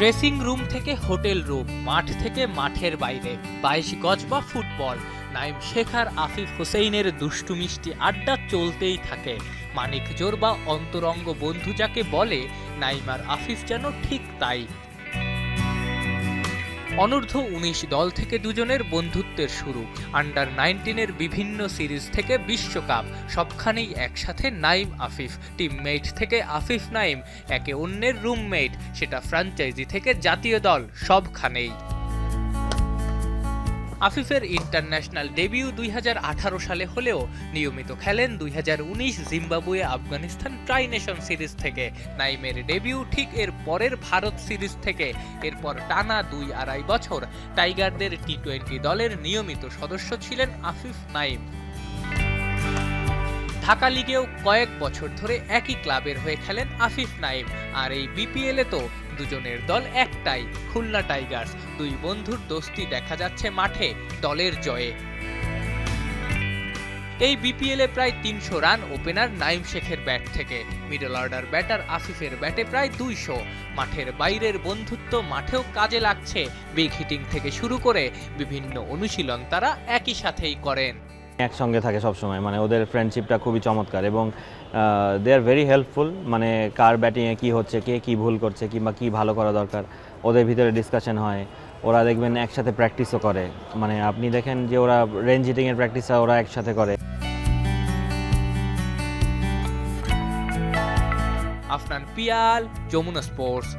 Dressing room থেকে hotel room, মাঠ থেকে মাঠের বাইরে, বাইশ গজ বা ফুটবল। নাইম শেখার আফিফ হোসেইনের দুষ্টু মিষ্টি আড্ডা চলতেই থাকে। মানিক জোর বা অন্তরঙ্গ বন্ধু যাকে বলে নাইমার আফিফ যেন ঠিক তাই। অনূর্ধ্ব উনিশ দল থেকে দুজনের বন্ধুত্বের শুরু। আন্ডার নাইনটিনের বিভিন্ন সিরিজ থেকে বিশ্বকাপ, সবখানেই একসাথে নাইম আফিফ টিমমেট থেকে আফিফ নাইম, একে অন্যের রুমমেট সেটা ফ্র্যাঞ্চাইজি থেকে জাতীয় দল, সবখানেই। আফিফের ইন্টারন্যাশনাল ডেবিউ দুই হাজার আঠারো সালে হলেও নিয়মিত খেলেন দুই হাজার উনিশ Zimbabwe Afghanistan tri nation series থেকে। নাইমের ডেবিউ ঠিক এর পরের ভারত সিরিজ থেকে। এরপর টানা দুই আড়াই বছর টাইগারদের টি টোয়েন্টি দলের নিয়মিত সদস্য ছিলেন আফিফ নাইম। ঢাকা লিগেও কয়েক বছর ধরে একই ক্লাবের হয়ে খেলেন আফিফ নাইম। আর এই বিপিএলে তো দুজনের দল একটাই, খুলনা টাইগার্স। দুই বন্ধুর দোস্তি দেখা যাচ্ছে মাঠে, দলের জয়ে। এই বিপিএলে প্রায় তিনশো রান ওপেনার নাইম শেখের ব্যাট থেকে। মিডল অর্ডার ব্যাটার আসিফের ব্যাটে প্রায় দুইশো। মাঠের বাইরের বন্ধুত্ব মাঠেও কাজে লাগছে। বিগ হিটিং থেকে শুরু করে বিভিন্ন অনুশীলন তারা একই সাথেই করেন। একসঙ্গে থাকে সবসময়। মানে ওদের ফ্রেন্ডশিপটা খুবই চমৎকার এবং দে আর ভেরি হেল্পফুল মানে কার ব্যাটিংয়ে কী হচ্ছে, কে কী ভুল করছে কিংবা কী ভালো করা দরকার, ওদের ভিতরে ডিসকাশন হয়। ওরা দেখবেন একসাথে প্র্যাকটিসও করে। মানে আপনি দেখেন যে ওরা রেঞ্জ হিটিংয়ের প্র্যাকটিসটা ওরা একসাথে করে। আফনান পিয়াল যমুনা স্পোর্টস